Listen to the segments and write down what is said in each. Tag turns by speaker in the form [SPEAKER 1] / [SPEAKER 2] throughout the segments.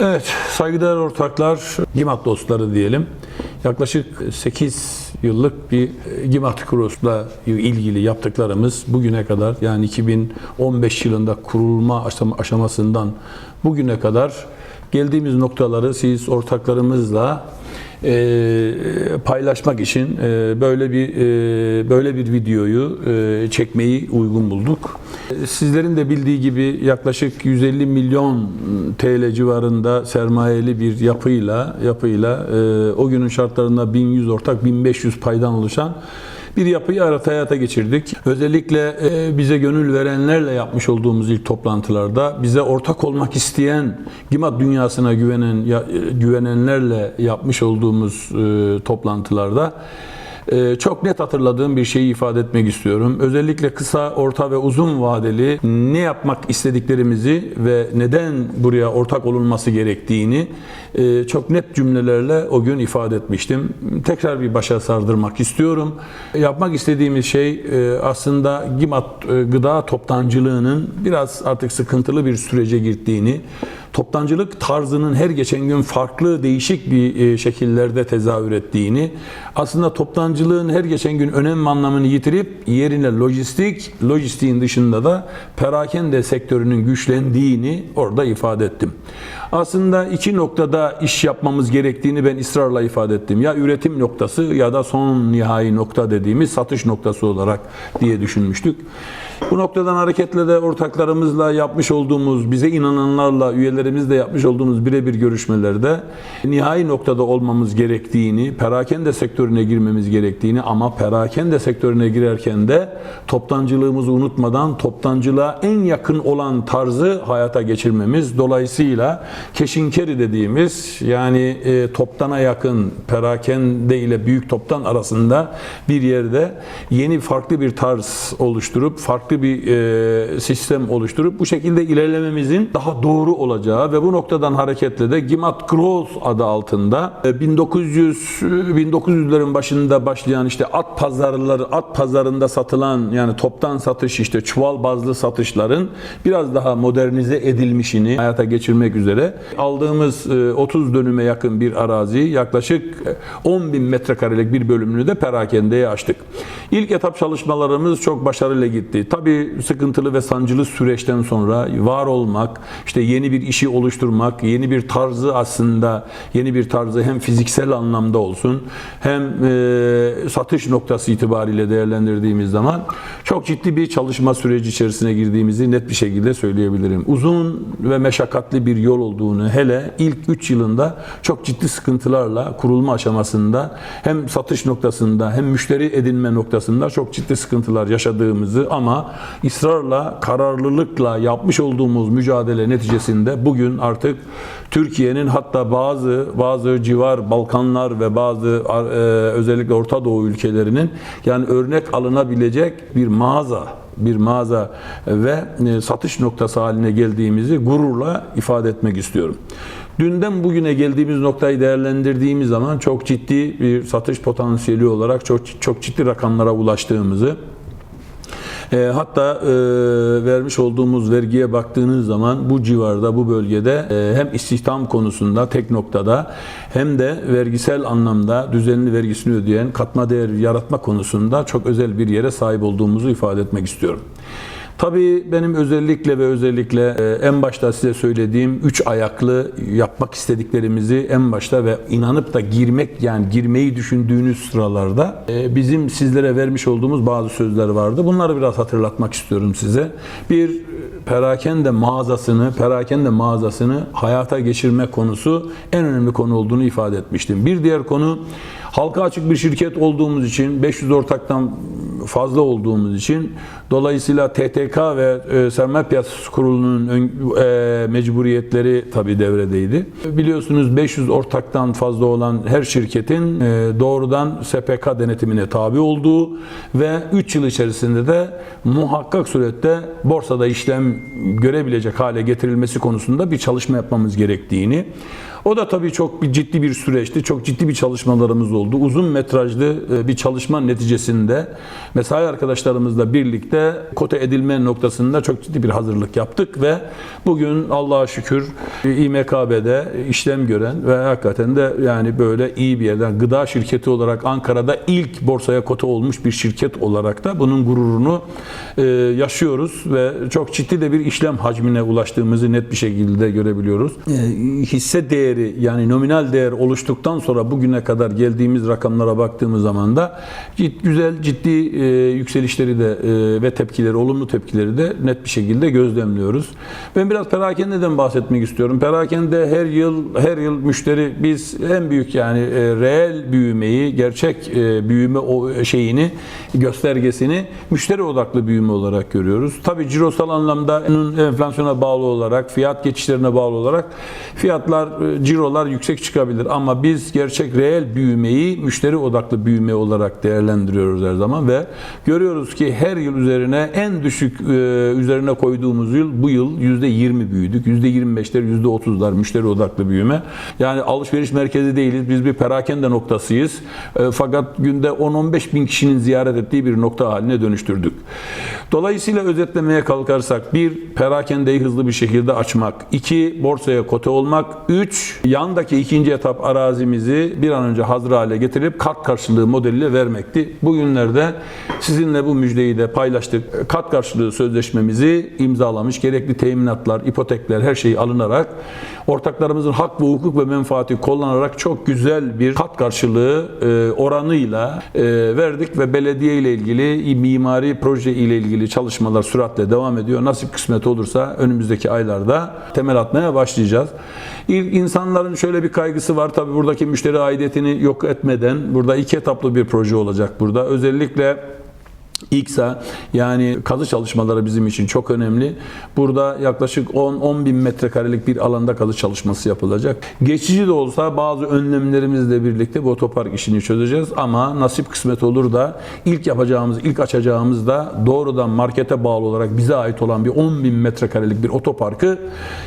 [SPEAKER 1] Evet, saygıdeğer ortaklar, GİMAT dostları diyelim. Yaklaşık 8 yıllık bir e, GİMAT Cross'la ilgili yaptıklarımız bugüne kadar yani 2015 yılında kurulma aşama- aşamasından bugüne kadar geldiğimiz noktaları siz ortaklarımızla e, paylaşmak için e, böyle bir e, böyle bir videoyu e, çekmeyi uygun bulduk. Sizlerin de bildiği gibi yaklaşık 150 milyon TL civarında sermayeli bir yapıyla yapıyla e, o günün şartlarında 1100 ortak 1500 paydan oluşan bir yapıyı hayata geçirdik. Özellikle e, bize gönül verenlerle yapmış olduğumuz ilk toplantılarda bize ortak olmak isteyen GİMAT dünyasına güvenen ya- e, güvenenlerle yapmış olduğumuz e, toplantılarda çok net hatırladığım bir şeyi ifade etmek istiyorum. Özellikle kısa, orta ve uzun vadeli ne yapmak istediklerimizi ve neden buraya ortak olunması gerektiğini e, çok net cümlelerle o gün ifade etmiştim. Tekrar bir başa sardırmak istiyorum. Yapmak istediğimiz şey e, aslında GİMAT e, gıda toptancılığının biraz artık sıkıntılı bir sürece girdiğini, toptancılık tarzının her geçen gün farklı değişik bir e, şekillerde tezahür ettiğini, aslında toptancılığın her geçen gün önem anlamını yitirip yerine lojistik, lojistiğin dışında da perakende sektörünün güçlendiğini orada ifade ettim. Aslında iki noktada iş yapmamız gerektiğini ben ısrarla ifade ettim. Ya üretim noktası ya da son nihai nokta dediğimiz satış noktası olarak diye düşünmüştük. Bu noktadan hareketle de ortaklarımızla yapmış olduğumuz, bize inananlarla, üyelerimizle yapmış olduğumuz birebir görüşmelerde nihai noktada olmamız gerektiğini, perakende sektörüne girmemiz gerektiğini ama perakende sektörüne girerken de toptancılığımızı unutmadan toptancılığa en yakın olan tarzı hayata geçirmemiz. Dolayısıyla keşinkeri dediğimiz yani e, toptana yakın perakende ile büyük toptan arasında bir yerde yeni farklı bir tarz oluşturup farklı bir e, sistem oluşturup bu şekilde ilerlememizin daha doğru olacağı ve bu noktadan hareketle de Gimat Growth adı altında e, 1900 1900'lerin başında başlayan işte at pazarları at pazarında satılan yani toptan satış işte çuval bazlı satışların biraz daha modernize edilmişini hayata geçirmek üzere aldığımız e, 30 dönüme yakın bir arazi yaklaşık e, 10 bin metrekarelik bir bölümünü de perakendeye açtık. İlk etap çalışmalarımız çok başarıyla gitti. Tabii sıkıntılı ve sancılı süreçten sonra var olmak, işte yeni bir işi oluşturmak, yeni bir tarzı aslında yeni bir tarzı hem fiziksel anlamda olsun hem e, satış noktası itibariyle değerlendirdiğimiz zaman çok ciddi bir çalışma süreci içerisine girdiğimizi net bir şekilde söyleyebilirim. Uzun ve meşakkatli bir yol olduğunu hele ilk 3 yılında çok ciddi sıkıntılarla kurulma aşamasında hem satış noktasında hem müşteri edinme noktasında çok ciddi sıkıntılar yaşadığımızı ama ısrarla, kararlılıkla yapmış olduğumuz mücadele neticesinde bugün artık Türkiye'nin hatta bazı bazı civar Balkanlar ve bazı e, özellikle Orta Doğu ülkelerinin yani örnek alınabilecek bir mağaza bir mağaza ve e, satış noktası haline geldiğimizi gururla ifade etmek istiyorum. Dünden bugüne geldiğimiz noktayı değerlendirdiğimiz zaman çok ciddi bir satış potansiyeli olarak çok çok ciddi rakamlara ulaştığımızı e, hatta e, vermiş olduğumuz vergiye baktığınız zaman bu civarda, bu bölgede e, hem istihdam konusunda tek noktada hem de vergisel anlamda düzenli vergisini ödeyen katma değer yaratma konusunda çok özel bir yere sahip olduğumuzu ifade etmek istiyorum. Tabii benim özellikle ve özellikle e, en başta size söylediğim üç ayaklı yapmak istediklerimizi en başta ve inanıp da girmek yani girmeyi düşündüğünüz sıralarda e, bizim sizlere vermiş olduğumuz bazı sözler vardı. Bunları biraz hatırlatmak istiyorum size. Bir perakende mağazasını, perakende mağazasını hayata geçirme konusu en önemli konu olduğunu ifade etmiştim. Bir diğer konu halka açık bir şirket olduğumuz için 500 ortaktan fazla olduğumuz için dolayısıyla TTK ve e, Sermaye Piyasası Kurulu'nun e, mecburiyetleri tabii devredeydi. Biliyorsunuz 500 ortaktan fazla olan her şirketin e, doğrudan SPK denetimine tabi olduğu ve 3 yıl içerisinde de muhakkak surette borsada işlem görebilecek hale getirilmesi konusunda bir çalışma yapmamız gerektiğini O da tabii çok bir ciddi bir süreçti. Çok ciddi bir çalışmalarımız oldu. Uzun metrajlı e, bir çalışma neticesinde mesai arkadaşlarımızla birlikte kote edilme noktasında çok ciddi bir hazırlık yaptık ve bugün Allah'a şükür e, İMKB'de işlem gören ve hakikaten de yani böyle iyi bir yerden gıda şirketi olarak Ankara'da ilk borsaya kote olmuş bir şirket olarak da bunun gururunu e, yaşıyoruz ve çok ciddi de bir işlem hacmine ulaştığımızı net bir şekilde görebiliyoruz. Hisse değeri yani nominal değer oluştuktan sonra bugüne kadar geldiğimiz rakamlara baktığımız zaman da cid- güzel ciddi e, yükselişleri de e, ve tepkileri, olumlu tepkileri de net bir şekilde gözlemliyoruz. Ben biraz perakendeden bahsetmek istiyorum. Perakende her yıl her yıl müşteri biz en büyük yani e, reel büyümeyi, gerçek e, büyüme o şeyini göstergesini müşteri odaklı büyüme olarak görüyoruz. Tabii cirosal anlamda enflasyona bağlı olarak, fiyat geçişlerine bağlı olarak fiyatlar, e, cirolar yüksek çıkabilir ama biz gerçek reel büyümeyi müşteri odaklı büyüme olarak değerlendiriyoruz her zaman ve görüyoruz ki her yıl üzerine en düşük e, üzerine koyduğumuz yıl bu yıl %20 büyüdük. %25'ler, %30'lar müşteri odaklı büyüme. Yani alışveriş merkezi değiliz. Biz bir perakende noktasıyız. E, fakat günde 10-15 bin kişinin ziyaret ettiği bir nokta haline dönüştürdük. Dolayısıyla özetlemeye kalkarsak bir perakendeyi hızlı bir şekilde açmak, iki borsaya kote olmak, üç yandaki ikinci etap arazimizi bir an önce hazır hale getirip kat karşılığı modeliyle vermekti. Bugünlerde sizinle bu müjdeyi de paylaştık. Kat karşılığı sözleşmemizi imzalamış, gerekli teminatlar, ipotekler her şey alınarak ortaklarımızın hak ve hukuk ve menfaati kullanarak çok güzel bir kat karşılığı e, oranıyla e, verdik ve belediye ile ilgili mimari proje ile ilgili çalışmalar süratle devam ediyor. Nasip kısmet olursa önümüzdeki aylarda temel atmaya başlayacağız. İlk insanların şöyle bir kaygısı var. Tabii buradaki müşteri aidiyetini yok etmeden burada iki etaplı bir proje olacak burada. Özellikle İKSA yani kazı çalışmaları bizim için çok önemli. Burada yaklaşık 10-10 bin metrekarelik bir alanda kazı çalışması yapılacak. Geçici de olsa bazı önlemlerimizle birlikte bu otopark işini çözeceğiz ama nasip kısmet olur da ilk yapacağımız, ilk açacağımız da doğrudan markete bağlı olarak bize ait olan bir 10 bin metrekarelik bir otoparkı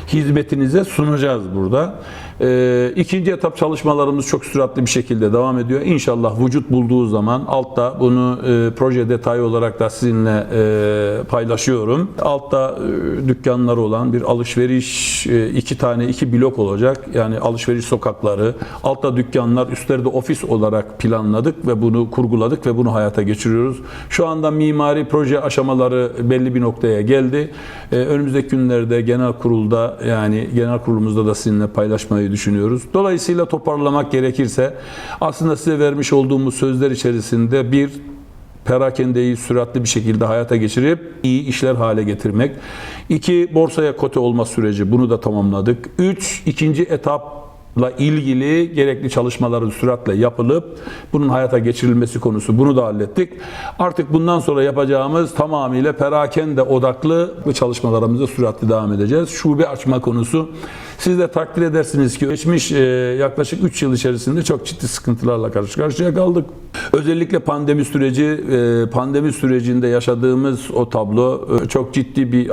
[SPEAKER 1] hizmetinize sunacağız burada. Ee, ikinci etap çalışmalarımız çok süratli bir şekilde devam ediyor. İnşallah vücut bulduğu zaman altta bunu e, proje detayı olarak da sizinle e, paylaşıyorum. Altta e, dükkanları olan bir alışveriş e, iki tane iki blok olacak. Yani alışveriş sokakları, altta dükkanlar, üstlerde ofis olarak planladık ve bunu kurguladık ve bunu hayata geçiriyoruz. Şu anda mimari proje aşamaları belli bir noktaya geldi. E, önümüzdeki günlerde genel kurulda yani genel kurulumuzda da sizinle paylaşmayı düşünüyoruz. Dolayısıyla toparlamak gerekirse aslında size vermiş olduğumuz sözler içerisinde bir perakendeyi süratli bir şekilde hayata geçirip iyi işler hale getirmek. İki, borsaya kote olma süreci bunu da tamamladık. Üç, ikinci etap ilgili gerekli çalışmaların süratle yapılıp bunun hayata geçirilmesi konusu bunu da hallettik. Artık bundan sonra yapacağımız tamamıyla perakende odaklı bu çalışmalarımıza süratli devam edeceğiz. Şube açma konusu siz de takdir edersiniz ki geçmiş e, yaklaşık 3 yıl içerisinde çok ciddi sıkıntılarla karşı karşıya kaldık. Özellikle pandemi süreci, e, pandemi sürecinde yaşadığımız o tablo e, çok ciddi bir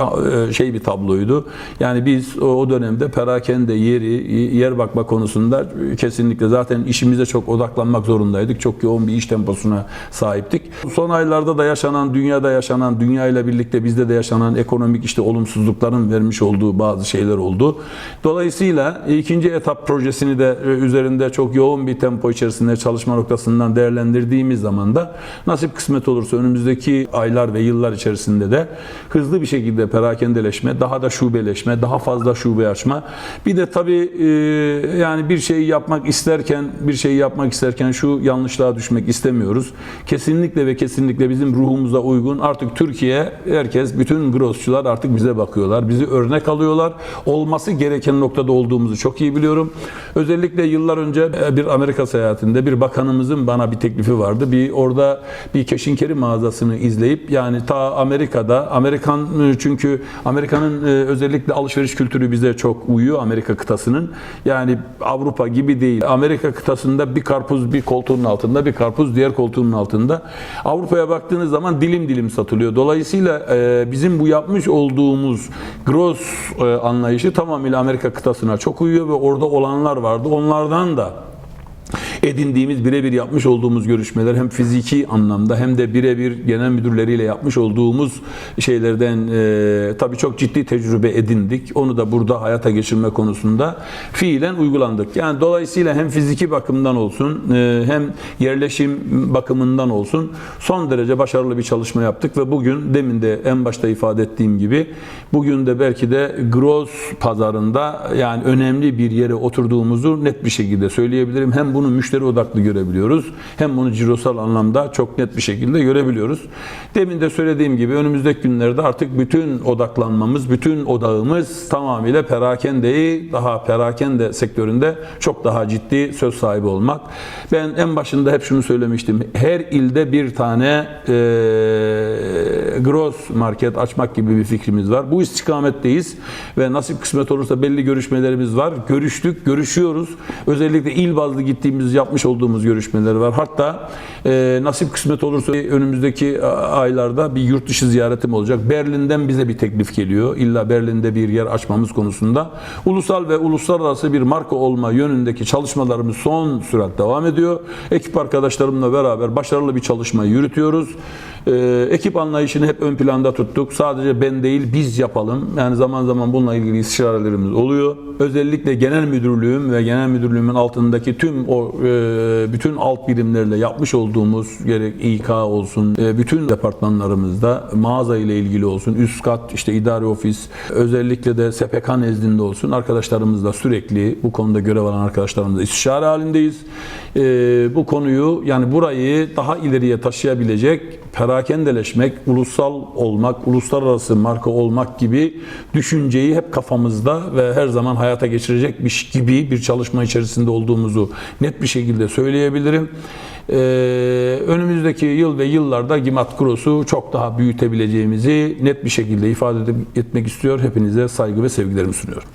[SPEAKER 1] şey bir tabloydu. Yani biz o dönemde perakende yeri, yer bakma konusunda kesinlikle zaten işimize çok odaklanmak zorundaydık. Çok yoğun bir iş temposuna sahiptik. Son aylarda da yaşanan, dünyada yaşanan, dünya ile birlikte bizde de yaşanan ekonomik işte olumsuzlukların vermiş olduğu bazı şeyler oldu. Dolayısıyla ikinci etap projesini de e, üzerinde çok yoğun bir tempo içerisinde çalışma noktasından değerlendirdiğimiz zaman da nasip kısmet olursa önümüzdeki aylar ve yıllar içerisinde de hızlı bir şekilde perakendeleşme, daha da şubeleşme, daha fazla şube açma. Bir de tabii e, yani bir şeyi yapmak isterken, bir şeyi yapmak isterken şu yanlışlığa düşmek istemiyoruz. Kesinlikle ve kesinlikle bizim ruhumuza uygun. Artık Türkiye, herkes, bütün grosçular artık bize bakıyorlar. Bizi örnek alıyorlar. Olması gereken noktada olduğumuzu çok iyi biliyorum. Özellikle yıllar önce bir Amerika seyahatinde bir bakanımızın bana bir teklifi vardı. Bir orada bir keşinkeri mağazasını izleyip yani ta Amerika'da Amerikan çünkü Amerika'nın e, özellikle alışveriş kültürü bize çok uyuyor Amerika kıtasının. Yani Avrupa gibi değil. Amerika kıtasında bir karpuz bir koltuğun altında, bir karpuz diğer koltuğun altında. Avrupa'ya baktığınız zaman dilim dilim satılıyor. Dolayısıyla e, bizim bu yapmış olduğumuz gross e, anlayışı tamamıyla Amerika kıtasına çok uyuyor ve orada olanlar vardı. Onlardan da edindiğimiz birebir yapmış olduğumuz görüşmeler hem fiziki anlamda hem de birebir genel müdürleriyle yapmış olduğumuz şeylerden e, tabii çok ciddi tecrübe edindik. Onu da burada hayata geçirme konusunda fiilen uygulandık. Yani dolayısıyla hem fiziki bakımdan olsun e, hem yerleşim bakımından olsun son derece başarılı bir çalışma yaptık ve bugün demin de en başta ifade ettiğim gibi bugün de belki de gross pazarında yani önemli bir yere oturduğumuzu net bir şekilde söyleyebilirim. Hem bunu müşteri odaklı görebiliyoruz hem bunu cirosal anlamda çok net bir şekilde görebiliyoruz. Demin de söylediğim gibi önümüzdeki günlerde artık bütün odaklanmamız, bütün odağımız tamamıyla perakendeyi daha perakende sektöründe çok daha ciddi söz sahibi olmak. Ben en başında hep şunu söylemiştim. Her ilde bir tane e, gross market açmak gibi bir fikrimiz var. Bu istikametteyiz ve nasip kısmet olursa belli görüşmelerimiz var. Görüştük, görüşüyoruz. Özellikle il bazlı gittiğimiz, yapmış olduğumuz görüşmeler var. Hatta e, nasip kısmet olursa önümüzdeki aylarda bir yurt dışı ziyaretim olacak. Berlin'den bize bir teklif geliyor. İlla Berlin'de bir yer açmamız konusunda. Ulusal ve uluslararası bir marka olma yönündeki çalışmalarımız son sürat devam ediyor. Ekip arkadaşlarımla beraber başarılı bir çalışmayı yürütüyoruz. Ee, ekip anlayışını hep ön planda tuttuk. Sadece ben değil biz yapalım. Yani zaman zaman bununla ilgili istişarelerimiz oluyor. Özellikle genel müdürlüğüm ve genel müdürlüğümün altındaki tüm o e, bütün alt birimlerle yapmış olduğumuz gerek İK olsun, e, bütün departmanlarımızda mağaza ile ilgili olsun, üst kat işte idari ofis, özellikle de SPK nezdinde olsun arkadaşlarımızla sürekli bu konuda görev alan arkadaşlarımızla istişare halindeyiz. E, bu konuyu yani burayı daha ileriye taşıyabilecek perakendeleşmek, ulusal olmak, uluslararası marka olmak gibi düşünceyi hep kafamızda ve her zaman hayata geçirecekmiş gibi bir çalışma içerisinde olduğumuzu net bir şekilde söyleyebilirim. Ee, önümüzdeki yıl ve yıllarda Gimat Gross'u çok daha büyütebileceğimizi net bir şekilde ifade etmek istiyor. Hepinize saygı ve sevgilerimi sunuyorum.